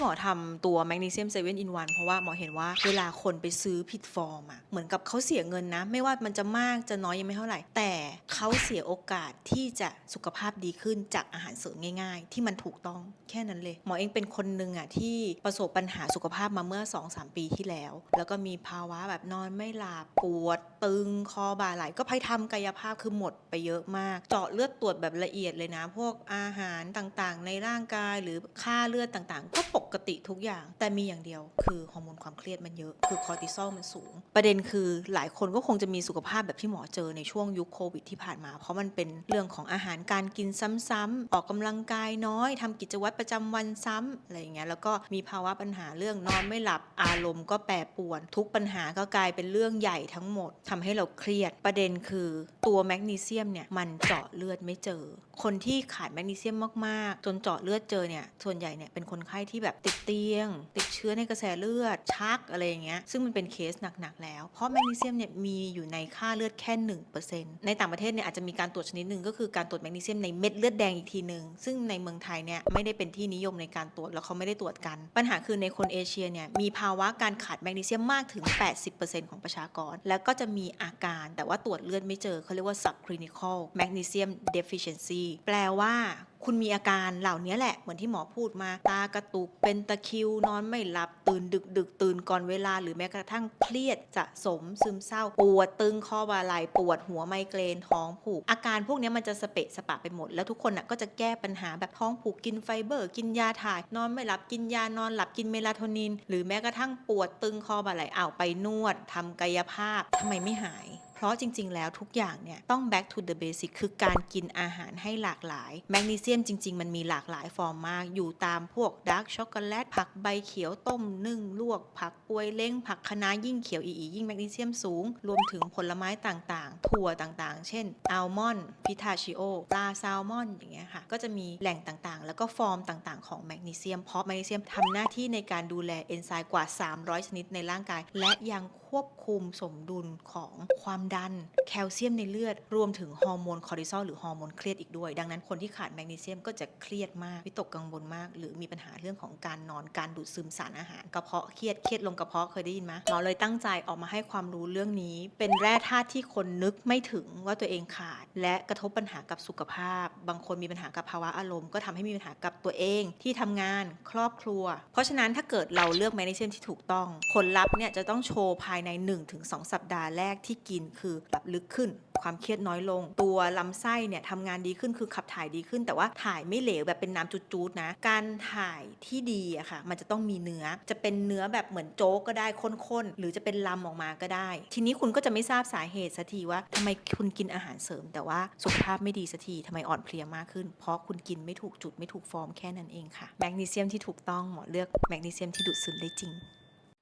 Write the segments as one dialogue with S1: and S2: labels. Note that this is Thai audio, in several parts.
S1: หมอทำตัวแมกนีเซียมเซเว่นอินวันเพราะว่าหมอเห็นว่าเวลาคนไปซื้อผิดฟอร์มอะเหมือนกับเขาเสียเงินนะ ไม่ว่ามันจะมากจะน้อยยังไม่เท่าไหร่ แต่เขาเสียโอกาสที่จะสุขภาพดีขึ้นจากอาหารเสริมง่าย ๆ ที่มันถูกต้องแค่นั้นเลย หมอเองเป็นคนหนึ่งอะที่ประสบปัญหาสุขภาพมาเมื่อ 2-3 ปีที่แล้ว แล้วก็มีภาวะแบบนอนไม่หลับปวด ตึงคอบ่าไหล่ก็ไปทำกายภาพคือหมดไปเยอะมาก เจาะเลือดตรวจแบบละเอียดเลยนะ พวกอาหารต่างๆ ในร่างกายหรือค่าเลือดต่างๆ ก็ปกกติทุกอย่าง แต่มีอย่างเดียว คือฮอร์โมนความเครียดมันเยอะ คือคอร์ติซอลมันสูง ประเด็นคือหลายคนก็คงจะมีสุขภาพแบบที่หมอเจอในช่วงยุคโควิดที่ผ่านมา เพราะมันเป็นเรื่องของอาหารการกินซ้ำๆออกกำลังกายน้อยทำกิจวัตรประจำวันซ้ำอะไรอย่างเงี้ย แล้วก็มีภาวะปัญหาเรื่องนอนไม่หลับ อารมณ์ก็แปรปรวน ทุกปัญหาก็กลายเป็นเรื่องใหญ่ทั้งหมดทำให้เราเครียด ประเด็นคือตัวแมกนีเซียมเนี่ยมันเจาะเลือดไม่เจอ คนที่ขาดแมกนีเซียมมากๆ จนเจาะเลือดเจอเนี่ย ส่วนใหญ่เนี่ยเป็นคนไข้ที่แบบติดเตียง ติดเชื้อในกระแสเลือด ชักอะไรอย่างเงี้ยซึ่งมันเป็นเคสหนักๆแล้ว เพราะแมกนีเซียมเนี่ยมีอยู่ในค่าเลือดแค่ 1%ในต่างประเทศเนี่ยอาจจะมีการตรวจชนิดหนึ่งก็คือการตรวจแมกนีเซียมในเม็ดเลือดแดงอีกทีหนึ่งซึ่งในเมืองไทยเนี่ยไม่ได้เป็นที่นิยมในการตรวจแล้วเขาไม่ได้ตรวจกัน ปัญหาคือในคนเอเชียเนี่ยมีภาวะการขาดแมกนีเซียมมากถึง 80%ของประชากร แล้วก็จะมีอาการแต่ว่าตรวจเลือดไม่เจอเขาเรียกว่า subclinical magnesium deficiency แปลว่า คุณมีอาการเหล่านี้แหละ เหมือนที่หมอพูดมา ตากระตุก เป็นตะคิว นอนไม่หลับ ตื่นดึกดึกตื่นก่อนเวลา หรือแม้กระทั่งเครียดสะสมซึมเศร้า ปวดตึงคอบ่าไหล่ปวดหัวไมเกรนท้องผูก อาการพวกนี้มันจะสเปะสปะไปหมด แล้วทุกคนน่ะก็จะแก้ปัญหาแบบท้องผูกกินไฟเบอร์ กินยาถ่าย นอนไม่หลับกินยานอนหลับกินเมลาโทนิน หรือแม้กระทั่งปวดตึงคอบ่าไหล่อ้าวไปนวดทำกายภาพทำไมไม่หาย เพราะจริง ๆ แล้วทุกอย่างเนี่ยต้อง back to the basic คือการกินอาหารให้หลากหลาย แมกนีเซียมจริง ๆ มันมีหลากหลายฟอร์มมาก อยู่ตามพวกดาร์กช็อกโกแลตผักใบเขียวต้มนึ่งลวก ผักปวยเล้งผักคะน้ายิ่งเขียวอีอียิ่งแมกนีเซียมสูง รวมถึงผลไม้ต่างๆ ถั่วต่างๆ เช่นอัลมอนด์พิทาชิโอปลาแซลมอนอย่างเงี้ยค่ะก็จะมีแหล่งต่างๆ แล้วก็ฟอร์มต่างๆ ของแมกนีเซียมเพราะแมกนีเซียมทำหน้าที่ในการดูแลเอนไซม์กว่า 300 ชนิดในร่างกาย และยังควบคุมสมดุลของความดัน แคลเซียมในเลือด รวมถึงฮอร์โมนคอร์ติซอลหรือฮอร์โมนเครียดอีกด้วย ดังนั้นคนที่ขาดแมกนีเซียมก็จะเครียดมาก วิตกกังวลมาก หรือมีปัญหาเรื่องของการนอนการดูดซึมสารอาหารกระเพาะเครียดเครียดลงกระเพาะเคยได้ยินไหมหมอเลยตั้งใจออกมาให้ความรู้เรื่องนี้ เป็นแร่ธาตุที่คนนึกไม่ถึงว่าตัวเองขาด และกระทบปัญหากับสุขภาพ บางคนมีปัญหากับภาวะอารมณ์ก็ทำให้มีปัญหากับตัวเองที่ทำงานครอบครัว เพราะฉะนั้นถ้าเกิดเราเลือกแมกนีเซียมที่ถูกต้องผลลัพธ์เนี่ยจะต้องโชว์ภายใน 1-2 สัปดาห์แรกที่กินคือแบบลึกขึ้น ความเครียดน้อยลง ตัวลำไส้เนี่ยทำงานดีขึ้นคือขับถ่ายดีขึ้น แต่ว่าถ่ายไม่เหลวแบบเป็นน้ำจุดๆนะ การถ่ายที่ดีอะค่ะ มันจะต้องมีเนื้อจะเป็นเนื้อแบบเหมือนโจ๊กก็ได้ข้นๆหรือจะเป็นลำออกมาก็ได้ ทีนี้คุณก็จะไม่ทราบสาเหตุสักทีว่าทำไมคุณกินอาหารเสริม แต่ว่าสุขภาพไม่ดีสักทีทำไมอ่อนเพลียมากขึ้น เพราะคุณกินไม่ถูกจุดไม่ถูกฟอร์มแค่นั้นเองค่ะแมกนีเซียมที่ถูกต้องเหมอเลือกแมกนีเซียมที่ดูดซึมได้จริง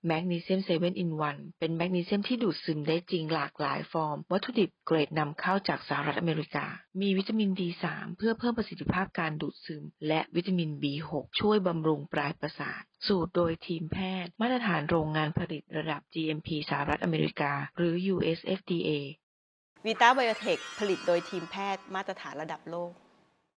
S2: แมกนีเซียมเซเว่นอินวันเป็นแมกนีเซียมที่ดูดซึมได้จริงหลากหลายฟอร์ม วัตถุดิบเกรดนำเข้าจากสหรัฐอเมริกา มีวิตามิน D3 เพื่อเพิ่มประสิทธิภาพการดูดซึม และวิตามิน B6 ช่วยบำรุงปลายประสาท สูตรโดยทีมแพทย์ มาตรฐานโรงงานผลิตระดับ GMP สหรัฐอเมริกา หรือ USFDA
S1: วีตาไบโอเทคผลิตโดยทีมแพทย์มาตรฐานระดับโลก